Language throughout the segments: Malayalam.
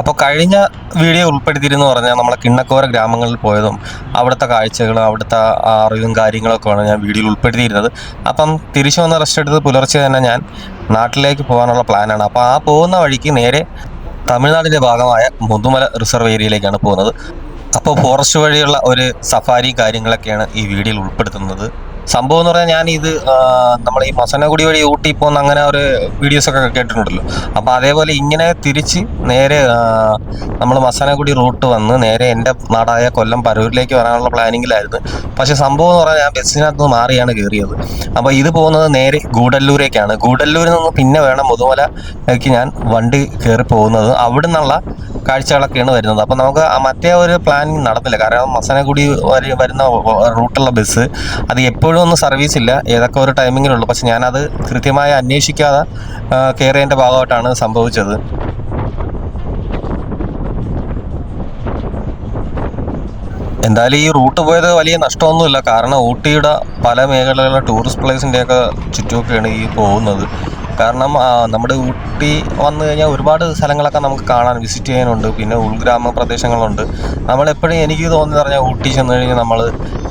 അപ്പോൾ കഴിഞ്ഞ വീഡിയോ ഉൾപ്പെടുത്തിയിരുന്നു പറഞ്ഞാൽ നമ്മളെ കിണ്ണക്കോര ഗ്രാമങ്ങളിൽ പോയതും അവിടുത്തെ കാഴ്ചകളും അവിടുത്തെ അറിവും കാര്യങ്ങളൊക്കെയാണ് ഞാൻ വീഡിയോയിൽ ഉൾപ്പെടുത്തിയിരുന്നത്. അപ്പം തിരിച്ചു വന്ന റെസ്റ്റ് എടുത്ത് പുലർച്ചെ തന്നെ ഞാൻ നാട്ടിലേക്ക് പോകാനുള്ള പ്ലാനാണ് അപ്പോൾ ആ പോകുന്ന വഴിക്ക് നേരെ തമിഴ്നാടിന്റെ ഭാഗമായ മുതുമല റിസർവ് ഏരിയയിലേക്കാണ് പോകുന്നത്. അപ്പോൾ ഫോറസ്റ്റ് വഴിയുള്ള ഒരു സഫാരി കാര്യങ്ങളൊക്കെയാണ് ഈ വീഡിയോയിൽ ഉൾപ്പെടുത്തുന്നത്. സംഭവം എന്ന് പറഞ്ഞാൽ ഞാൻ ഇത് നമ്മൾ ഈ മസനഗുടി വഴി ഊട്ടി പോകുന്ന അങ്ങനെ ഒരു വീഡിയോസ് ഒക്കെ കേട്ടിട്ടുണ്ടല്ലോ. അപ്പോൾ അതേപോലെ ഇങ്ങനെ തിരിച്ച് നേരെ നമ്മൾ മസനഗുടി റൂട്ട് വന്ന് നേരെ എന്റെ നാടായ കൊല്ലം പരൂരിലേക്ക് വരാനുള്ള പ്ലാനിങ്ങിലായിരുന്നു. പക്ഷേ സംഭവം എന്ന് പറഞ്ഞാൽ ഞാൻ ബസ്സിനകത്ത് നിന്ന് മാറിയാണ് കയറിയത്. അപ്പോൾ ഇത് പോകുന്നത് നേരെ ഗൂഡല്ലൂരേക്കാണ്. ഗൂഡല്ലൂരിൽ നിന്ന് പിന്നെ വേണം മുതുമലയ്ക്ക് ഞാൻ വണ്ടി കയറി പോകുന്നത്. അവിടെ നിന്നുള്ള കാഴ്ചകളൊക്കെയാണ് വരുന്നത്. അപ്പോൾ നമുക്ക് മറ്റേ ഒരു പ്ലാനിങ് നടന്നില്ല. കാരണം മസനഗുടി വരെ വരുന്ന റൂട്ടുള്ള ബസ് അത് എപ്പോഴും ഒന്നും സർവീസ് ഇല്ല. ഏതൊക്കെ ഒരു ടൈമിങ്ങിലുള്ളൂ പക്ഷെ ഞാനത് കൃത്യമായി അന്വേഷിക്കാതെ കയറിയതിന്റെ ഭാഗമായിട്ടാണ് സംഭവിച്ചത്. എന്തായാലും ഈ റൂട്ട് പോയത് വലിയ നഷ്ടമൊന്നുമില്ല. കാരണം ഊട്ടിയുടെ പല മേഖലകളിലെ ടൂറിസ്റ്റ് പ്ലേസിന്റെയൊക്കെ ചുറ്റുമൊക്കെയാണ് ഈ പോകുന്നത്. കാരണം നമ്മുടെ ഊട്ടി വന്നു കഴിഞ്ഞാൽ ഒരുപാട് സ്ഥലങ്ങളൊക്കെ നമുക്ക് കാണാൻ വിസിറ്റ് ചെയ്യാനുണ്ട്. പിന്നെ ഉൾഗ്രാമ പ്രദേശങ്ങളുണ്ട്. നമ്മളെപ്പോഴും എനിക്ക് തോന്നുന്നത് പറഞ്ഞാൽ ഊട്ടി ചെന്ന് കഴിഞ്ഞാൽ നമ്മൾ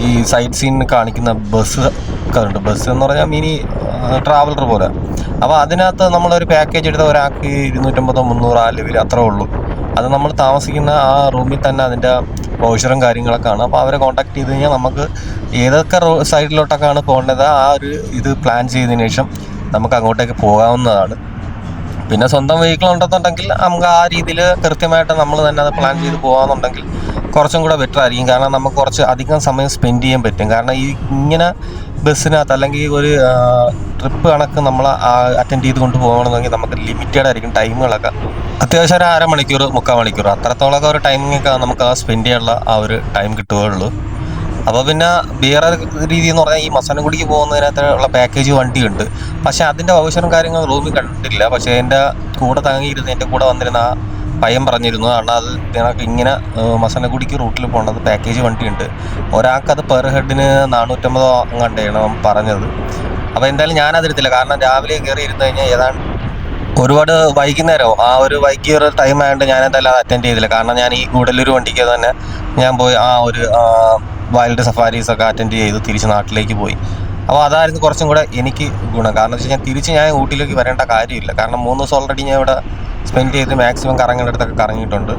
ഈ സൈറ്റ് സീൻ കാണിക്കുന്ന ബസ് ഒക്കെ ഉണ്ട്. ബസ് എന്ന് പറഞ്ഞാൽ മിനി ട്രാവലർ പോലെ. അപ്പോൾ അതിനകത്ത് നമ്മളൊരു പാക്കേജ് എടുത്ത ഒരാൾക്ക് ഇരുന്നൂറ്റമ്പതോ മുന്നൂറോ ആ അത്രേ ഉള്ളൂ. അത് നമ്മൾ താമസിക്കുന്ന ആ റൂമിൽ തന്നെ അതിന്റെ പോഷറും കാര്യങ്ങളൊക്കെ ആണ്. അപ്പോൾ അവരെ കോൺടാക്ട് ചെയ്ത് കഴിഞ്ഞാൽ നമുക്ക് ഏതൊക്കെ സൈഡിലോട്ടൊക്കെയാണ് പോകേണ്ടത് ആ ഒരു ഇത് പ്ലാൻ ചെയ്തതിന് ശേഷം നമുക്ക് അങ്ങോട്ടേക്ക് പോകാവുന്നതാണ്. പിന്നെ സ്വന്തം വെഹിക്കിൾ ഉണ്ടെന്നുണ്ടെങ്കിൽ നമുക്ക് ആ രീതിയിൽ കൃത്യമായിട്ട് നമ്മൾ തന്നെ അത് പ്ലാൻ ചെയ്ത് പോകാമെന്നുണ്ടെങ്കിൽ കുറച്ചും കൂടെ ബെറ്റർ ആയിരിക്കും. കാരണം നമുക്ക് കുറച്ച് അധികം സമയം സ്പെൻഡ് ചെയ്യാൻ പറ്റും. കാരണം ഈ ഇങ്ങനെ ബസ്സിനകത്ത് അല്ലെങ്കിൽ ഒരു ട്രിപ്പ് കണക്ക് നമ്മൾ അറ്റൻഡ് ചെയ്ത് കൊണ്ട് പോകണമെന്നുണ്ടെങ്കിൽ നമുക്ക് ലിമിറ്റഡ് ആയിരിക്കും ടൈമുകളൊക്കെ അത്യാവശ്യം ഒരു അരമണിക്കൂർ മുക്കാൽ മണിക്കൂർ അത്രത്തോളമൊക്കെ ഒരു ടൈമിങ്ങൊക്കെ നമുക്ക് ആ സ്പെൻഡ് ചെയ്യാനുള്ള ആ ഒരു ടൈം കിട്ടുകയുള്ളൂ. അപ്പോൾ പിന്നെ വേറെ രീതി എന്ന് പറഞ്ഞാൽ ഈ മസനഗുഡിക്ക് പോകുന്നതിനകത്ത് ഉള്ള പാക്കേജ് വണ്ടിയുണ്ട്. പക്ഷേ അതിന്റെ വൗച്ചറും കാര്യങ്ങൾ റൂമിൽ കണ്ടിട്ടില്ല. പക്ഷേ എന്റെ കൂടെ തങ്ങിയിരുന്ന എന്റെ കൂടെ വന്നിരുന്ന ആ പയ്യൻ പറഞ്ഞിരുന്നു കാരണം അത് നിനക്ക് ഇങ്ങനെ മസനഗുഡിക്ക് റൂട്ടിൽ പോകേണ്ടത് പാക്കേജ് വണ്ടിയുണ്ട്. ഒരാൾക്കത് പെർ ഹെഡിന് നാനൂറ്റമ്പതോ അങ്ങാണ്ടാണ് പറഞ്ഞത്. അപ്പോൾ എന്തായാലും ഞാനതിരുത്തില്ല. കാരണം രാവിലെ കയറി ഇരുന്ന് കഴിഞ്ഞാൽ ഏതാണ്ട് ഒരുപാട് വൈകുന്നേരം ആ ഒരു വൈകിയ ടൈം ആയതുകൊണ്ട് ഞാൻ എന്തായാലും അത് അറ്റൻഡ് ചെയ്തില്ല. കാരണം ഞാൻ ഈ ഗൂഡല്ലൂർ വണ്ടിക്ക് തന്നെ ഞാൻ പോയി ആ ഒരു വൈൽഡ് സഫാരീസ് ഒക്കെ അറ്റൻഡ് ചെയ്ത് തിരിച്ച് നാട്ടിലേക്ക് പോയി. അപ്പോൾ അതായിരുന്നു കുറച്ചും കൂടെ എനിക്ക് ഗുണം. കാരണം വെച്ച് കഴിഞ്ഞാൽ തിരിച്ച് ഞാൻ ഊട്ടിയിലേക്ക് വരേണ്ട കാര്യമില്ല. കാരണം മൂന്ന് ദിവസം ഓൾറെഡി ഞാൻ ഇവിടെ സ്പെൻഡ് ചെയ്ത് മാക്സിമം കറങ്ങേണ്ടടുത്തൊക്കെ കറങ്ങിയിട്ടുണ്ട്.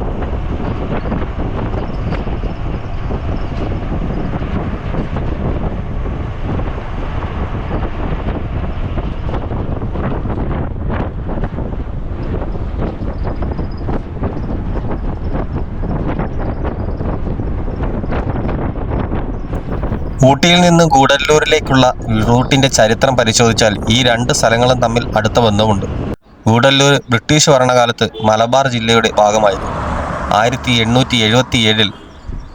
ഊട്ടിയിൽ നിന്ന് ഗൂഡല്ലൂരിലേക്കുള്ള റൂട്ടിന്റെ ചരിത്രം പരിശോധിച്ചാൽ ഈ രണ്ട് സ്ഥലങ്ങളും തമ്മിൽ അടുത്ത ബന്ധമുണ്ട്. ഗൂഡല്ലൂർ ബ്രിട്ടീഷ് ഭരണകാലത്ത് മലബാർ ജില്ലയുടെ ഭാഗമായിരുന്നു. ആയിരത്തി എണ്ണൂറ്റി എഴുപത്തി ഏഴിൽ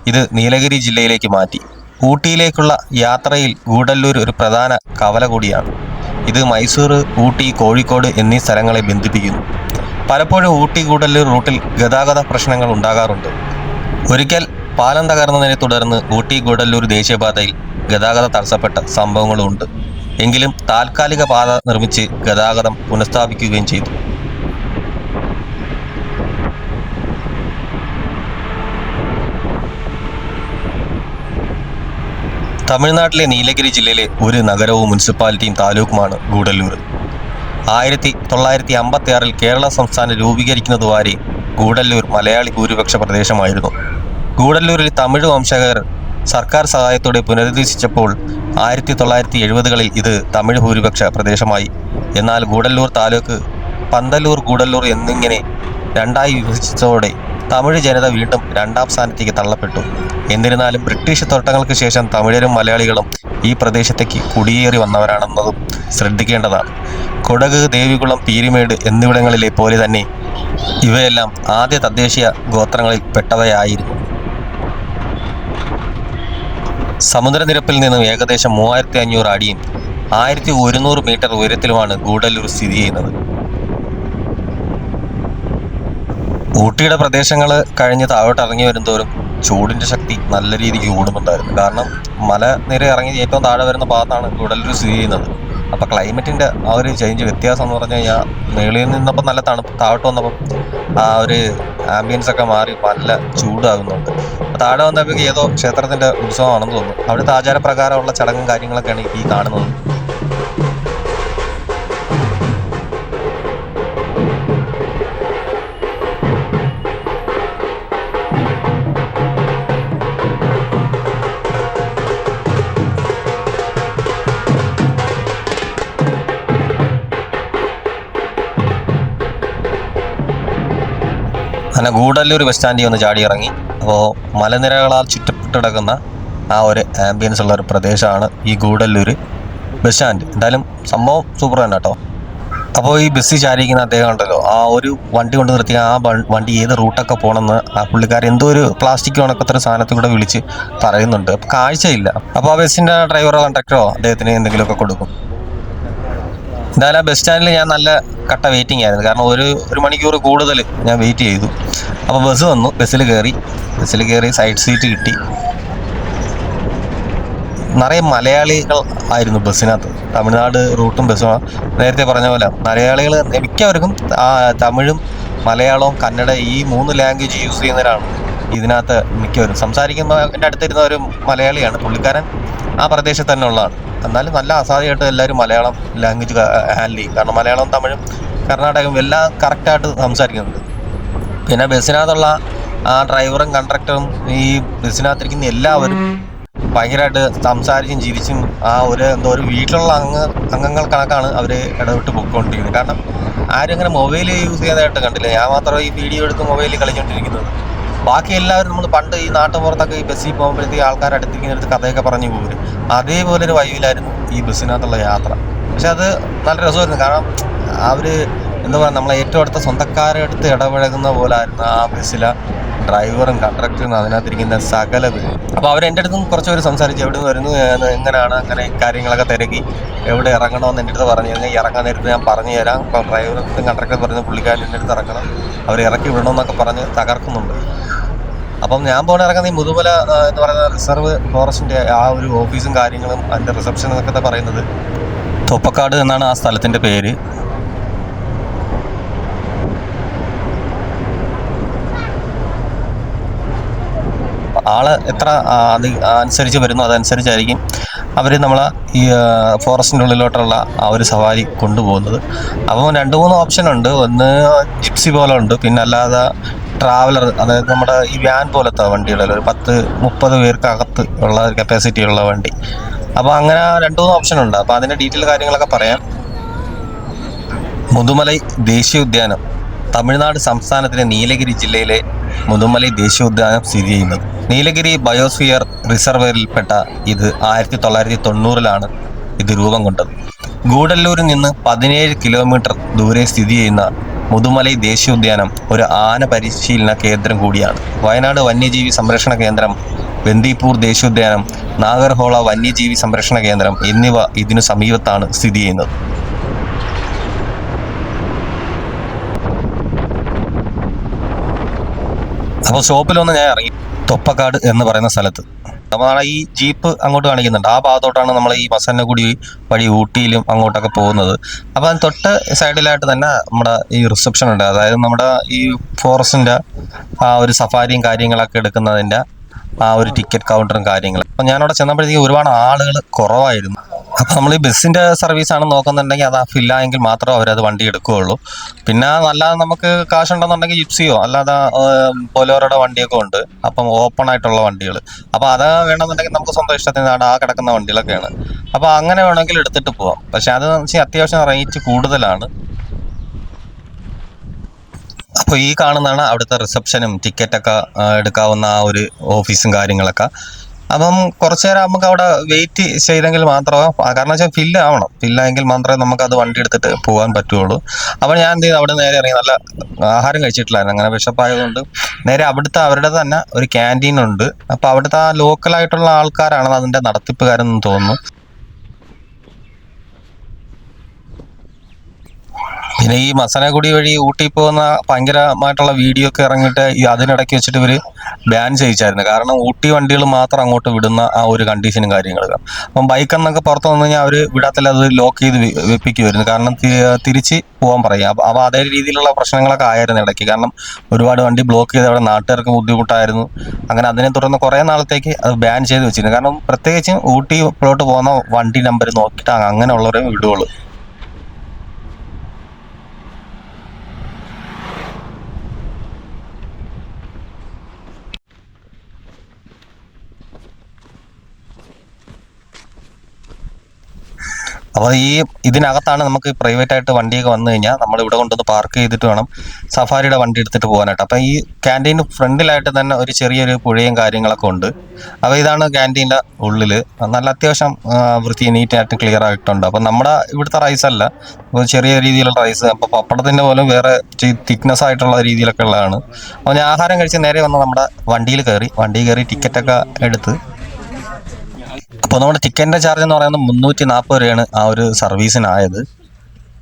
ഇത് നീലഗിരി ജില്ലയിലേക്ക് മാറ്റി. ഊട്ടിയിലേക്കുള്ള യാത്രയിൽ ഗൂഡല്ലൂർ ഒരു പ്രധാന കവല കൂടിയാണ്. ഇത് മൈസൂർ ഊട്ടി കോഴിക്കോട് എന്നീ സ്ഥലങ്ങളെ ബന്ധിപ്പിക്കുന്നു. പലപ്പോഴും ഊട്ടി ഗൂഡല്ലൂർ റൂട്ടിൽ ഗതാഗത പ്രശ്നങ്ങൾ ഉണ്ടാകാറുണ്ട്. ഒരിക്കൽ പാലം തകർന്നതിനെ തുടർന്ന് ഊട്ടി ഗുഡല്ലൂർ ദേശീയപാതയിൽ ഗതാഗതം തടസ്സപ്പെട്ട സംഭവങ്ങളുമുണ്ട്. എങ്കിലും താൽക്കാലിക പാത നിർമ്മിച്ച് ഗതാഗതം പുനഃസ്ഥാപിക്കുകയും ചെയ്തു. തമിഴ്നാട്ടിലെ നീലഗിരി ജില്ലയിലെ ഒരു നഗരവും മുനിസിപ്പാലിറ്റിയും താലൂക്കുമാണ് ഗൂഡല്ലൂർ. ആയിരത്തി തൊള്ളായിരത്തി അമ്പത്തി ആറിൽ കേരള സംസ്ഥാനം രൂപീകരിക്കുന്നതുവരെ ഗൂഡല്ലൂർ മലയാളി ഭൂരിപക്ഷ പ്രദേശമായിരുന്നു. ഗൂഡല്ലൂരിൽ തമിഴ് വംശകർ സർക്കാർ സഹായത്തോടെ പുനരധിവസിച്ചപ്പോൾ ആയിരത്തി തൊള്ളായിരത്തി എഴുപതുകളിൽ ഇത് തമിഴ് ഭൂരിപക്ഷ പ്രദേശമായി. എന്നാൽ ഗൂഡല്ലൂർ താലൂക്ക് പന്തല്ലൂർ ഗൂഡല്ലൂർ എന്നിങ്ങനെ രണ്ടായി വിഭജിച്ചതോടെ തമിഴ് ജനത വീണ്ടും രണ്ടാം സ്ഥാനത്തേക്ക് തള്ളപ്പെട്ടു. എന്നിരുന്നാലും ബ്രിട്ടീഷ് തോട്ടങ്ങൾക്ക് ശേഷം തമിഴരും മലയാളികളും ഈ പ്രദേശത്തേക്ക് കുടിയേറി വന്നവരാണെന്നതും ശ്രദ്ധിക്കേണ്ടതാണ്. കൊടക് ദേവികുളം പീരിമേട് എന്നിവിടങ്ങളിലെ പോലെ തന്നെ ഇവയെല്ലാം ആദ്യ തദ്ദേശീയ ഗോത്രങ്ങളിൽ പെട്ടവയായിരുന്നു. സമുദ്രനിരപ്പിൽ നിന്നും ഏകദേശം മൂവായിരത്തി അഞ്ഞൂറ് അടിയും ആയിരത്തി ഒരുന്നൂറ് മീറ്റർ ഉയരത്തിലുമാണ് ഗൂഡല്ലൂർ സ്ഥിതി ചെയ്യുന്നത്. ഊട്ടിയുടെ പ്രദേശങ്ങൾ കഴിഞ്ഞ് താഴോട്ട് ഇറങ്ങി വരുന്നതോറും ചൂടിന്റെ ശക്തി നല്ല രീതിക്ക് കൂടുന്നുണ്ടായിരുന്നു. കാരണം മലനിര ഇറങ്ങി ഏറ്റവും താഴെ വരുന്ന ഭാഗത്താണ് ഗുഡല്ലൂർ സ്ഥിതി ചെയ്യുന്നത്. അപ്പോൾ ക്ലൈമറ്റിന്റെ ആ ഒരു ചേഞ്ച് വ്യത്യാസം എന്ന് പറഞ്ഞു കഴിഞ്ഞാൽ മേളിൽ നിന്നപ്പോൾ നല്ല തണുപ്പ് താഴോട്ട് വന്നപ്പം ആ ഒരു ആംബിയൻസ് ഒക്കെ മാറി നല്ല ചൂടാകുന്നുണ്ട്. താഴെ വന്നപ്പോഴേക്ക് ഏതോ ക്ഷേത്രത്തിന്റെ ഉത്സവമാണെന്ന് തോന്നുന്നു. അവിടുത്തെ ആചാരപ്രകാരമുള്ള ചടങ്ങും കാര്യങ്ങളൊക്കെയാണ് ഈ കാണുന്നത്. അങ്ങനെ ഗൂഡല്ലൂർ ബസ് സ്റ്റാൻഡിൽ ഒന്ന് ചാടി ഇറങ്ങി അപ്പോൾ മലനിരകളാൽ ചുറ്റപ്പെട്ടിടക്കുന്ന ആ ഒരു ആംബിയൻസ് ഉള്ള ഒരു പ്രദേശമാണ് ഈ ഗൂഡല്ലൂർ ബസ് സ്റ്റാൻഡ് എന്തായാലും സംഭവം സൂപ്പർ തന്നെ കേട്ടോ അപ്പോൾ ഈ ബസ്സിൽ ചാരിക്കുന്ന അദ്ദേഹം ഉണ്ടല്ലോ. ആ ഒരു വണ്ടി കൊണ്ട് നിർത്തി ആ വണ്ടി ഏത് റൂട്ടൊക്കെ പോകണമെന്ന് ആ പുള്ളിക്കാരൻ എന്തോ ഒരു പ്ലാസ്റ്റിക് കണക്കത്തൊരു സാധനത്തിൽ കൂടെ വിളിച്ച് പറയുന്നുണ്ട്. അപ്പോൾ കാഴ്ചയില്ല. അപ്പോൾ ആ ബസ്സിന്റെ ഡ്രൈവറോ കണ്ടക്ടറോ അദ്ദേഹത്തിന് എന്തെങ്കിലുമൊക്കെ കൊടുക്കും. എന്തായാലും ആ ബസ് സ്റ്റാൻഡിൽ ഞാൻ നല്ല കട്ട വെയിറ്റിംഗ് ആയിരുന്നു. കാരണം ഒരു ഒരു മണിക്കൂർ കൂടുതൽ ഞാൻ വെയിറ്റ് ചെയ്തു. അപ്പോൾ ബസ് വന്നു. ബസ്സിൽ കയറി ബസ്സിൽ കയറി സൈഡ് സീറ്റ് കിട്ടി. നിറയെ മലയാളികൾ ആയിരുന്നു ബസ്സിനകത്ത്. തമിഴ്നാട് റൂട്ടും ബസ്സും നേരത്തെ പറഞ്ഞ പോലെ മലയാളികൾ മിക്കവർക്കും തമിഴും മലയാളവും കന്നഡ ഈ മൂന്ന് ലാംഗ്വേജ് യൂസ് ചെയ്യുന്നവരാണ് ഇതിനകത്ത് മിക്കവരും. സംസാരിക്കുമ്പോൾ എന്റെ അടുത്തിരുന്ന ഒരു മലയാളിയാണ് പുള്ളിക്കാരൻ. ആ പ്രദേശത്ത് തന്നെ ഉള്ളതാണ്. എന്നാലും നല്ല അസാധ്യമായിട്ട് എല്ലാവരും മലയാളം ലാംഗ്വേജ് ഹാൻഡിൽ ചെയ്യും. കാരണം മലയാളവും തമിഴും കർണാടകവും എല്ലാം കറക്റ്റായിട്ട് സംസാരിക്കുന്നുണ്ട്. പിന്നെ ബസ്സിനകത്തുള്ള ആ ഡ്രൈവറും കണ്ടക്ടറും ഈ ബസ്സിനകത്തിരിക്കുന്ന എല്ലാവരും ഭയങ്കരമായിട്ട് സംസാരിച്ചും ചിരിച്ചും ആ ഒരു എന്തോ ഒരു വീട്ടിലുള്ള അംഗ അംഗങ്ങൾ കണക്കാണ് അവർ ഇടപെട്ട് പൊയ്ക്കൊണ്ടിരിക്കുന്നത്. കാരണം ആരും അങ്ങനെ മൊബൈൽ യൂസ് ചെയ്യാതായിട്ട് കണ്ടില്ല. ഞാൻ മാത്രമേ ഈ വീഡിയോ എടുത്ത് മൊബൈലിൽ കളിച്ചുകൊണ്ടിരിക്കുന്നത് ബാക്കി എല്ലാവരും നമ്മൾ പണ്ട് ഈ നാട്ടുപുറത്തൊക്കെ ഈ ബസ്സിൽ പോകുമ്പോഴത്തേക്ക് ആൾക്കാർ അടുത്തിരിക്കുന്നിടത്ത് കഥയൊക്കെ പറഞ്ഞു പോകും അതേപോലെ ഒരു വൈവിലായിരുന്നു ഈ ബസ്സിനകത്തുള്ള യാത്ര. പക്ഷെ അത് നല്ല രസമായിരുന്നു. കാരണം അവർ എന്താ പറഞ്ഞാൽ നമ്മളെ ഏറ്റവും അടുത്ത സ്വന്തക്കാരെ അടുത്ത് ഇടപഴകുന്ന പോലെ ആയിരുന്നു ആ ബസ്സിലെ ഡ്രൈവറും കണ്ടക്ടറും അതിനകത്തിരിക്കുന്ന സകല പേര്. അപ്പോൾ അവർ എന്റെ അടുത്തും കുറച്ച് പേര് സംസാരിച്ചു എവിടെ നിന്ന് വരുന്നു എങ്ങനെയാണ് അങ്ങനെ കാര്യങ്ങളൊക്കെ തിരക്കി. എവിടെ ഇറങ്ങണമെന്ന് എന്റെ അടുത്ത് പറഞ്ഞു കഴിഞ്ഞാൽ ഇറങ്ങാൻ നേരത്ത് ഞാൻ പറഞ്ഞു തരാം. അപ്പോൾ ഡ്രൈവറും കണ്ടക്ടറും പറഞ്ഞു പുള്ളിക്കാരൻ എന്റെ അടുത്ത് ഇറങ്ങണം. അവർ ഇറക്കി വിടണമെന്നൊക്കെ പറഞ്ഞ് തകർക്കുന്നുണ്ട്. അപ്പം ഞാൻ പോണ ഇറങ്ങുന്ന ഈ മുതുമല എന്ന് പറയുന്ന റിസർവ് ഫോറസ്റ്റിന്റെ ആ ഒരു ഓഫീസും കാര്യങ്ങളും അതിന്റെ റിസപ്ഷൻ എന്നൊക്കെ പറയുന്നത്. തൊപ്പക്കാട് എന്നാണ് ആ സ്ഥലത്തിന്റെ പേര്. ആൾ എത്ര അനുസരിച്ച് വരുന്നു അതനുസരിച്ചായിരിക്കും അവർ നമ്മൾ ഈ ഫോറസ്റ്റിന്റെ ഉള്ളിലോട്ടുള്ള ആ ഒരു സവാരി കൊണ്ടുപോകുന്നത്. അപ്പോൾ രണ്ട് മൂന്ന് ഓപ്ഷൻ ഉണ്ട്. ഒന്ന് ജിപ്സി പോലെ ഉണ്ട് പിന്നെ അല്ലാതെ ട്രാവലർ അതായത് നമ്മുടെ ഈ വാൻ പോലത്തെ വണ്ടികളിൽ ഒരു പത്ത് മുപ്പത് പേർക്കകത്ത് ഉള്ള കപ്പാസിറ്റി ഉള്ള വണ്ടി. അപ്പോൾ അങ്ങനെ രണ്ട് മൂന്ന് ഓപ്ഷൻ ഉണ്ട്. അപ്പോൾ അതിന്റെ ഡീറ്റെയിൽ കാര്യങ്ങളൊക്കെ പറയാം. മുതുമലൈ ദേശീയ ഉദ്യാനം. തമിഴ്നാട് സംസ്ഥാനത്തിലെ നീലഗിരി ജില്ലയിലെ മുതുമലൈ ദേശീയ ഉദ്യാനം സ്ഥിതി ചെയ്യുന്നത്. നീലഗിരി ബയോസ്ഫിയർ റിസർവറിൽപ്പെട്ട ഇത് ആയിരത്തി തൊള്ളായിരത്തി തൊണ്ണൂറിലാണ് ഇത് രൂപം കൊണ്ടത്. ഗൂഡല്ലൂരിൽ നിന്ന് പതിനേഴ് കിലോമീറ്റർ ദൂരെ സ്ഥിതി ചെയ്യുന്ന മുതുമലൈ ദേശീയോദ്യാനം ഒരു ആന പരിശീലന കേന്ദ്രം കൂടിയാണ്. വയനാട് വന്യജീവി സംരക്ഷണ കേന്ദ്രം ബന്ദിപ്പൂർ ദേശീയോദ്യാനം നാഗർഹോള വന്യജീവി സംരക്ഷണ കേന്ദ്രം എന്നിവ ഇതിനു സമീപത്താണ് സ്ഥിതി ചെയ്യുന്നത്. അപ്പോൾ ഷോപ്പിലൊന്ന് ഞാൻ ഇറങ്ങി തൊപ്പക്കാട് എന്ന് പറയുന്ന സ്ഥലത്ത്. നമ്മളാണ് ഈ ജീപ്പ് അങ്ങോട്ട് കാണിക്കുന്നുണ്ട്. ആ ഭാഗത്തോട്ടാണ് നമ്മൾ ഈ മസന്നഗുടി വഴി ഊട്ടിയിലും അങ്ങോട്ടൊക്കെ പോകുന്നത്. അപ്പോൾ അതിന് തൊട്ട് സൈഡിലായിട്ട് തന്നെ നമ്മുടെ ഈ റിസപ്ഷൻ ഉണ്ട്. അതായത് നമ്മുടെ ഈ ഫോറസ്റ്റിന്റെ ആ ഒരു സഫാരിയും കാര്യങ്ങളൊക്കെ എടുക്കുന്നതിന്റെ ആ ഒരു ടിക്കറ്റ് കൗണ്ടറും കാര്യങ്ങളും. അപ്പം ഞാനവിടെ ചെന്നപ്പോഴത്തേക്ക് ഒരുപാട് ആളുകൾ കുറവായിരുന്നു. അപ്പം നമ്മൾ ഈ ബസ്സിന്റെ സർവീസാണ് നോക്കുന്നുണ്ടെങ്കിൽ അത് ഫില്ലായെങ്കിൽ മാത്രം അവരത് വണ്ടി എടുക്കുകയുള്ളൂ. പിന്നെ അല്ലാതെ നമുക്ക് കാശ് ഉണ്ടെന്നുണ്ടെങ്കിൽ ജിപ്സിയോ അല്ലാതെ പോലോരുടെ വണ്ടിയൊക്കെ ഉണ്ട്. അപ്പം ഓപ്പൺ ആയിട്ടുള്ള വണ്ടികൾ അപ്പോൾ അത് വേണമെന്നുണ്ടെങ്കിൽ നമുക്ക് സ്വന്തം ഇഷ്ടത്തിനാണ് ആ കിടക്കുന്ന വണ്ടികളൊക്കെയാണ്. അപ്പോൾ അങ്ങനെ വേണമെങ്കിൽ എടുത്തിട്ട് പോവാം. പക്ഷെ അത് അത്യാവശ്യം റേറ്റ് കൂടുതലാണ്. അപ്പോൾ ഈ കാണുന്നതാണ് അവിടുത്തെ റിസപ്ഷനും ടിക്കറ്റൊക്കെ എടുക്കാവുന്ന ആ ഒരു ഓഫീസും കാര്യങ്ങളൊക്കെ. അപ്പം കുറച്ച് നേരം നമുക്ക് അവിടെ വെയിറ്റ് ചെയ്തെങ്കിൽ മാത്രമേ കാരണം വെച്ചാൽ ഫില്ല് ആവണം. ഫില്ലായെങ്കിൽ മാത്രമേ നമുക്ക് അത് വണ്ടി എടുത്തിട്ട് പോകാൻ പറ്റുള്ളൂ. അപ്പോൾ ഞാൻ എന്ത് ചെയ്തു? അവിടെ നേരെ ഇറങ്ങി നല്ല ആഹാരം കഴിച്ചിട്ടില്ലായിരുന്നു. അങ്ങനെ വിശപ്പായതുകൊണ്ട് നേരെ അവിടുത്തെ അവരുടെ തന്നെ ഒരു ക്യാന്റീൻ ഉണ്ട്. അപ്പോൾ അവിടുത്തെ ആ ലോക്കലായിട്ടുള്ള ആൾക്കാരാണ് അതിന്റെ നടത്തിപ്പുകാരെന്ന് തോന്നുന്നു. പിന്നെ ഈ മസനഗുഡി വഴി ഊട്ടി പോകുന്ന ഭയങ്കരമായിട്ടുള്ള വീഡിയോ ഒക്കെ ഇറങ്ങിയിട്ട് ഈ അതിനിടയ്ക്ക് വെച്ചിട്ട് ഇവർ ബാൻ ചെയ്യിച്ചായിരുന്നു. കാരണം ഊട്ടി വണ്ടികൾ മാത്രം അങ്ങോട്ട് വിടുന്ന ആ ഒരു കണ്ടീഷനും കാര്യങ്ങളൊക്കെ അപ്പം ബൈക്ക് എന്നൊക്കെ പുറത്ത് വന്നു കഴിഞ്ഞാൽ അവർ വിടാത്തില്ല അത് ലോക്ക് ചെയ്ത് വെപ്പിക്കുമായിരുന്നു കാരണം തിരിച്ച് പോകാൻ പറയും. അപ്പോൾ അതേ രീതിയിലുള്ള പ്രശ്നങ്ങളൊക്കെ ആയിരുന്നു ഇടയ്ക്ക്. കാരണം ഒരുപാട് വണ്ടി ബ്ലോക്ക് ചെയ്ത് അവിടെ നാട്ടുകാർക്ക് ബുദ്ധിമുട്ടായിരുന്നു. അങ്ങനെ അതിനെ തുടർന്ന് കുറേ നാളത്തേക്ക് അത് ബാൻ ചെയ്ത് വെച്ചിരുന്നു. കാരണം പ്രത്യേകിച്ചും ഊട്ടി ഇപ്പോഴോട്ട് പോകുന്ന വണ്ടി നമ്പർ നോക്കിയിട്ട് അങ്ങനെയുള്ളവരെ വിടുകയുള്ളൂ അപ്പോൾ ഈ ഇതിനകത്താണ് നമുക്ക് പ്രൈവറ്റ് ആയിട്ട് വണ്ടിയൊക്കെ വന്നു കഴിഞ്ഞാൽ നമ്മൾ ഇവിടെ കൊണ്ടുവന്ന് പാർക്ക് ചെയ്തിട്ട് വേണം സഫാരിയുടെ വണ്ടി എടുത്തിട്ട് പോകാനായിട്ട്. അപ്പോൾ ഈ ക്യാന്റീന് ഫ്രണ്ടിലായിട്ട് തന്നെ ഒരു ചെറിയൊരു പുഴയും കാര്യങ്ങളൊക്കെ ഉണ്ട്. അപ്പോൾ ഇതാണ് ക്യാന്റീന്റെ ഉള്ളിൽ നല്ല അത്യാവശ്യം വൃത്തി നീറ്റായിട്ട് ക്ലിയർ ആയിട്ടുണ്ട്. അപ്പോൾ നമ്മുടെ ഇവിടുത്തെ റൈസ് അല്ല. ചെറിയ രീതിയിലുള്ള റൈസ് അപ്പോൾ പപ്പടത്തിന്റെ പോലും വേറെ തിക്നെസ് ആയിട്ടുള്ള രീതിയിലൊക്കെ ഉള്ളതാണ്. അപ്പോൾ ഞാൻ ആഹാരം കഴിച്ച് നേരെ വന്ന് നമ്മുടെ വണ്ടിയിൽ കയറി വണ്ടിയിൽ കയറി ടിക്കറ്റൊക്കെ എടുത്ത് അപ്പോൾ നമ്മുടെ ടിക്കറ്റിന്റെ ചാർജ് എന്ന് പറയുന്നത് മുന്നൂറ്റി നാൽപ്പത് രൂപയാണ് ആ ഒരു സർവീസിനായത്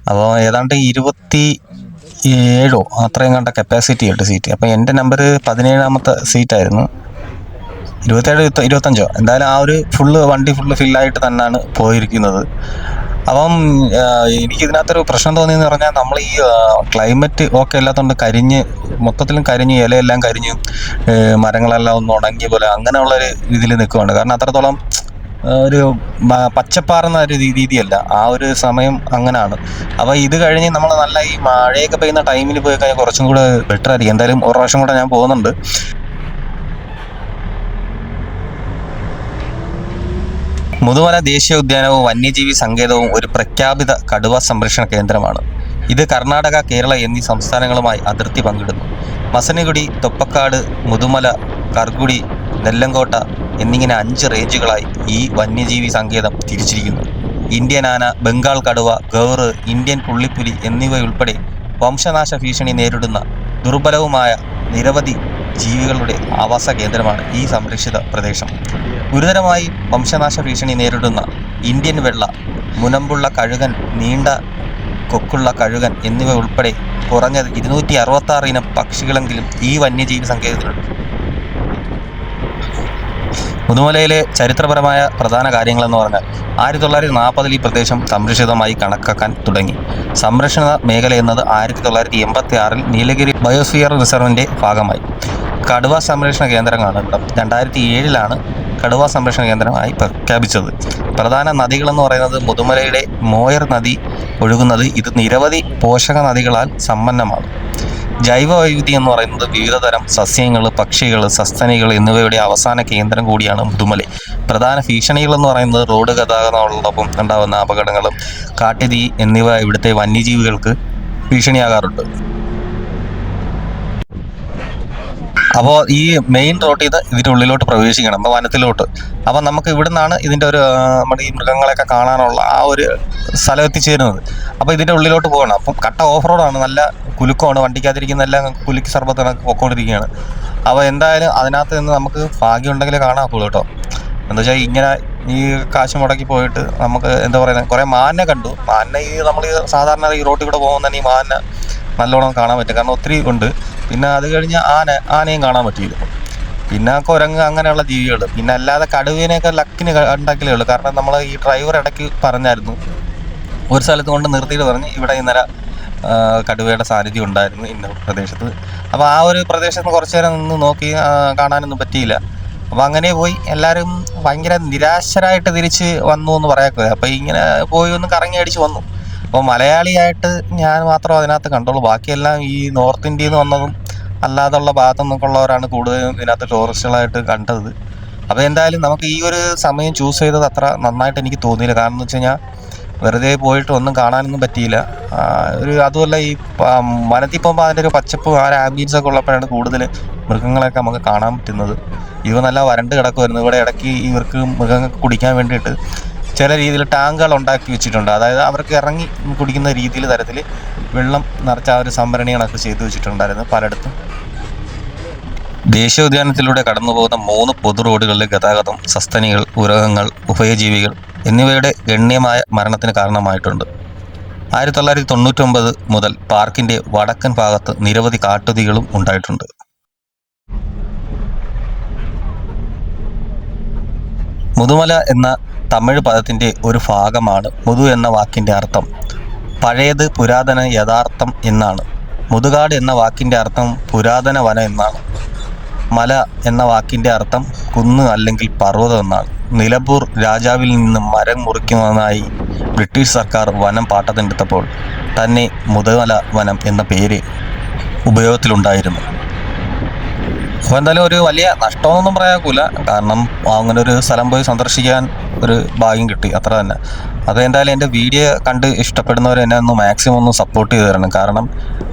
അപ്പോൾ ഏതാണ്ട് ഇരുപത്തി ഏഴോ അത്രയും കണ്ട കപ്പാസിറ്റി ഉണ്ട് സീറ്റ് അപ്പോൾ എന്റെ നമ്പർ പതിനേഴാമത്തെ സീറ്റായിരുന്നു ഇരുപത്തേഴ് ഇരുപത്ത- ഇരുപത്തഞ്ചോ. എന്തായാലും ആ ഒരു ഫുള്ള് വണ്ടി ഫുള്ള് ഫില്ലായിട്ട് തന്നെയാണ് പോയിരിക്കുന്നത്. അപ്പം എനിക്കിതിനകത്തൊരു പ്രശ്നം തോന്നിയെന്ന് പറഞ്ഞാൽ നമ്മൾ ഈ ക്ലൈമറ്റ് ഓക്കെ അല്ലാത്തതുകൊണ്ട് കരിഞ്ഞ് മൊത്തത്തിലും കരിഞ്ഞ് ഇലയെല്ലാം കരിഞ്ഞ് മരങ്ങളെല്ലാം ഒന്ന് ഉണങ്ങിയ പോലെ അങ്ങനെയുള്ളൊരു ഇതിൽ നിൽക്കുവാണ് കാരണം അത്രത്തോളം ഒരു പച്ചപ്പാറുന്ന ഒരു രീതിയല്ല. ആ ഒരു സമയം അങ്ങനെയാണ് അപ്പോൾ ഇത് കഴിഞ്ഞ് നമ്മൾ നല്ല ഈ മഴയൊക്കെ പെയ്യുന്ന ടൈമിൽ പോയി കഴിഞ്ഞാൽ കുറച്ചും കൂടെ ബെറ്റർ ആയിരിക്കും. എന്തായാലും ഒരു പ്രാവശ്യം കൂടെ ഞാൻ പോകുന്നുണ്ട്. മുതുമല ദേശീയ ഉദ്യാനവും വന്യജീവി സങ്കേതവും ഒരു പ്രഖ്യാപിത കടുവ സംരക്ഷണ കേന്ദ്രമാണ്. ഇത് കർണാടക കേരള എന്നീ സംസ്ഥാനങ്ങളുമായി അതിർത്തി പങ്കിടുന്നു. മസനഗുഡി തൊപ്പക്കാട് മുതുമല കർഗുടി നെല്ലങ്കോട്ട എന്നിങ്ങനെ അഞ്ച് റേഞ്ചുകളായി ഈ വന്യജീവി സങ്കേതം തിരിച്ചിരിക്കുന്നു. ഇന്ത്യൻ ആന ബംഗാൾ കടുവ ഗൗറ് ഇന്ത്യൻ പുള്ളിപ്പുലി എന്നിവയുൾപ്പെടെ വംശനാശ ഭീഷണി നേരിടുന്ന ദുർബലവുമായ നിരവധി ജീവികളുടെ ആവാസ കേന്ദ്രമാണ് ഈ സംരക്ഷിത പ്രദേശം. ഗുരുതരമായി വംശനാശ ഭീഷണി നേരിടുന്ന ഇന്ത്യൻ വെള്ള മുനമ്പുള്ള കഴുകൻ നീണ്ട കൊക്കുള്ള കഴുകൻ എന്നിവ ഉൾപ്പെടെ കുറഞ്ഞത് ഇരുന്നൂറ്റി അറുപത്തി ഇനം പക്ഷികളെങ്കിലും ഈ വന്യജീവി സങ്കേതത്തിലുണ്ട്. മുതുമലയിലെ ചരിത്രപരമായ പ്രധാന കാര്യങ്ങളെന്ന് പറഞ്ഞാൽ ആയിരത്തി തൊള്ളായിരത്തി നാൽപ്പതിൽ ഈ പ്രദേശം സംരക്ഷിതമായി കണക്കാക്കാൻ തുടങ്ങി. സംരക്ഷണ മേഖല എന്നത് ആയിരത്തി തൊള്ളായിരത്തി എൺപത്തി ആറിൽ നീലഗിരി ബയോസ്ഫിയർ റിസർവിന്റെ ഭാഗമായി. കടുവ സംരക്ഷണ കേന്ദ്രങ്ങളാണ് ഇവിടെ. രണ്ടായിരത്തി ഏഴിലാണ് കടുവ സംരക്ഷണ കേന്ദ്രമായി പ്രഖ്യാപിച്ചത്. പ്രധാന നദികളെന്ന് പറയുന്നത് മുതുമലയുടെ മോയർ നദി ഒഴുകുന്നത് ഇത് നിരവധി പോഷക നദികളാൽ സമ്പന്നമാണ്. ജൈവ വൈവിധ്യം എന്ന് പറയുന്നത് വിവിധതരം സസ്യങ്ങൾ പക്ഷികൾ സസ്തനികൾ എന്നിവയുടെ അവസാന കേന്ദ്രം കൂടിയാണ് മുതുമല. പ്രധാന ഭീഷണികൾ എന്ന് പറയുന്നത് റോഡ് ഗതാഗതങ്ങളോടൊപ്പം ഉണ്ടാകുന്ന അപകടങ്ങളും കാട്ടുതീ എന്നിവ ഇവിടുത്തെ വന്യജീവികൾക്ക് ഭീഷണിയാകാറുണ്ട്. അപ്പോൾ ഈ മെയിൻ റോട്ടിൽ നിന്ന് ഇതിന്റെ ഉള്ളിലോട്ട് പ്രവേശിക്കണം അപ്പോൾ വനത്തിലോട്ട്. അപ്പോൾ നമുക്ക് ഇവിടെ നിന്നാണ് ഇതിന്റെ ഒരു നമ്മുടെ ഈ മൃഗങ്ങളെയൊക്കെ കാണാനുള്ള ആ ഒരു സ്ഥലം എത്തിച്ചേരുന്നത്. അപ്പോൾ ഇതിന്റെ ഉള്ളിലോട്ട് പോകണം. അപ്പം കട്ട ഓഫ് റോഡാണ് നല്ല കുലുക്കമാണ്. വണ്ടിക്കകത്തിരിക്കുന്ന എല്ലാം കുലുക്കി സർബത്ത് കണക്ക് പൊക്കോണ്ടിരിക്കുകയാണ്. അപ്പോൾ എന്തായാലും അതിനകത്ത് നിന്ന് നമുക്ക് ഭാഗ്യം ഉണ്ടെങ്കിലേ കേട്ടോ. എന്താ വെച്ചാൽ ഇങ്ങനെ ഈ കാശ് മുടക്കി പോയിട്ട് നമുക്ക് എന്താ പറയുന്നത് കുറേ മാനിനെ കണ്ടു. മാനിനെ ഈ നമ്മൾ സാധാരണ ഈ റോട്ടിൽ കൂടെ പോകുന്ന ഈ മാനിനെ നല്ലോണം കാണാൻ പറ്റും. കാരണം ഒത്തിരി ഉണ്ട്. പിന്നെ അത് കഴിഞ്ഞ് ആന ആനയും കാണാൻ പറ്റിയില്ല. പിന്നെ കുരങ്ങ് അങ്ങനെയുള്ള ജീവികൾ പിന്നെ അല്ലാതെ കടുവിനെയൊക്കെ ലക്കിന് ഉണ്ടാക്കലേ ഉള്ളൂ. കാരണം നമ്മൾ ഈ ഡ്രൈവർ ഇടയ്ക്ക് പറഞ്ഞായിരുന്നു. ഒരു സ്ഥലത്ത് കൊണ്ട് നിർത്തിയിട്ട് പറഞ്ഞ് ഇവിടെ ഇന്നലെ കടുവയുടെ സാന്നിധ്യം ഉണ്ടായിരുന്നു ഇന്ന പ്രദേശത്ത്. അപ്പോൾ ആ ഒരു പ്രദേശത്ത് കുറച്ച് നേരം നിന്ന് നോക്കി കാണാനൊന്നും പറ്റിയില്ല. അപ്പോൾ അങ്ങനെ പോയി. എല്ലാവരും ഭയങ്കര നിരാശരായിട്ട് തിരിച്ച് വന്നു എന്ന് പറയാൻ അപ്പോൾ ഇങ്ങനെ പോയി ഒന്ന് കറങ്ങി അടിച്ച് വന്നു. അപ്പോൾ മലയാളിയായിട്ട് ഞാൻ മാത്രം അതിനകത്ത് കണ്ടുള്ളൂ ബാക്കിയെല്ലാം ഈ നോർത്ത് ഇന്ത്യയിൽ നിന്ന് വന്നതും അല്ലാതുള്ള ഭാഗത്തു നിന്നൊക്കെ ഉള്ളവരാണ് കൂടുതലും ഇതിനകത്ത് ടൂറിസ്റ്റുകളായിട്ട് കണ്ടത്. അപ്പോൾ എന്തായാലും നമുക്ക് ഈ ഒരു സമയം ചൂസ് ചെയ്തത് അത്ര നന്നായിട്ട് എനിക്ക് തോന്നിയില്ല. കാരണം എന്ന് വെച്ച് കഴിഞ്ഞാൽ വെറുതെ പോയിട്ട് ഒന്നും കാണാനൊന്നും പറ്റിയില്ല. ഒരു അതുമല്ല ഈ വനത്തിൽ പോകുമ്പോൾ അതിന്റെ ഒരു പച്ചപ്പും ആ ഒരു ആംബിയൻസ് ഒക്കെ ഉള്ളപ്പോഴാണ് കൂടുതൽ മൃഗങ്ങളെയൊക്കെ നമുക്ക് കാണാൻ പറ്റുന്നത്. ഇവ നല്ല വരണ്ട് കിടക്കുമായിരുന്നു ഇവിടെ ഇടയ്ക്ക് ഇവർക്ക് മൃഗങ്ങൾക്ക് കുടിക്കാൻ വേണ്ടിയിട്ട് ചില രീതിയിൽ ടാങ്കുകൾ ഉണ്ടാക്കി വെച്ചിട്ടുണ്ട്. അതായത് അവർക്ക് ഇറങ്ങി കുടിക്കുന്ന രീതിയിൽ തരത്തിൽ വെള്ളം നിറച്ച ആ ഒരു സംഭരണികളൊക്കെ ചെയ്തു വെച്ചിട്ടുണ്ടായിരുന്നു പലയിടത്തും. ദേശീയോദ്യാനത്തിലൂടെ കടന്നുപോകുന്ന മൂന്ന് പൊതു റോഡുകളിലെ ഗതാഗതം സസ്തനികൾ ഉരകങ്ങൾ ഉഭയജീവികൾ എന്നിവയുടെ ഗണ്യമായ മരണത്തിന് കാരണമായിട്ടുണ്ട്. ആയിരത്തി തൊള്ളായിരത്തി തൊണ്ണൂറ്റൊമ്പത് മുതൽ പാർക്കിന്റെ വടക്കൻ ഭാഗത്ത് നിരവധി കാട്ടുതികളും ഉണ്ടായിട്ടുണ്ട്. മുതുമല എന്ന തമിഴ് പദത്തിന്റെ ഒരു ഭാഗമാണ് മുതു എന്ന വാക്കിന്റെ അർത്ഥം. പഴയത് പുരാതന യഥാർത്ഥം എന്നാണ്. മുതുകാട് എന്ന വാക്കിന്റെ അർത്ഥം പുരാതന വനം എന്നാണ്. മല എന്ന വാക്കിന്റെ അർത്ഥം കുന്ന് അല്ലെങ്കിൽ പർവതം എന്നാണ്. നിലമ്പൂർ രാജാവിൽ നിന്ന് മരം മുറിക്കുന്നതിനായി ബ്രിട്ടീഷ് സർക്കാർ വനം പാട്ടത്തിനെടുത്തപ്പോൾ തന്നെ മുതുമല വനം എന്ന പേര് ഉപയോഗത്തിലുണ്ടായിരുന്നു. അപ്പോൾ എന്തായാലും ഒരു വലിയ നഷ്ടമൊന്നും പറയാക്കൂല. കാരണം അങ്ങനെ ഒരു സ്ഥലം പോയി സന്ദർശിക്കാൻ ഒരു ഭാഗ്യം കിട്ടി. അത്ര തന്നെ. അത് എന്തായാലും എന്റെ വീഡിയോ കണ്ട് ഇഷ്ടപ്പെടുന്നവർ എന്നെ ഒന്ന് മാക്സിമം ഒന്ന് സപ്പോർട്ട് ചെയ്ത് തരണം. കാരണം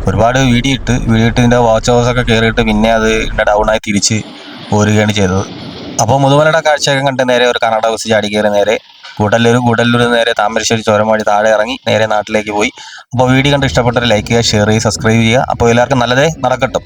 ഒരുപാട് വീഡിയോ ഇട്ട് വീഡിയോ ഇട്ട് ഇതിന്റെ വാച്ച് ഹൗസൊക്കെ കയറിയിട്ട് പിന്നെ അത് ഡൗൺ ആയി തിരിച്ച് പോരുകയാണ് ചെയ്തത്. അപ്പോൾ മുതുമലയുടെ കാഴ്ചയൊക്കെ കണ്ട് നേരെ ഒരു കർണാടക ബസ് ചാടി കയറി നേരെ കൂടല്ലൂർ കൂടല്ലൂർ നേരെ താമരശ്ശേരി ചോരം വഴി താഴെ ഇറങ്ങി നേരെ നാട്ടിലേക്ക് പോയി. അപ്പോൾ വീഡിയോ കണ്ട് ഇഷ്ടപ്പെട്ടവർ ലൈക്ക് ചെയ്യുക ഷെയർ ചെയ്യുക സബ്സ്ക്രൈബ് ചെയ്യുക. അപ്പോൾ എല്ലാവർക്കും നല്ലതേ നടക്കട്ടും.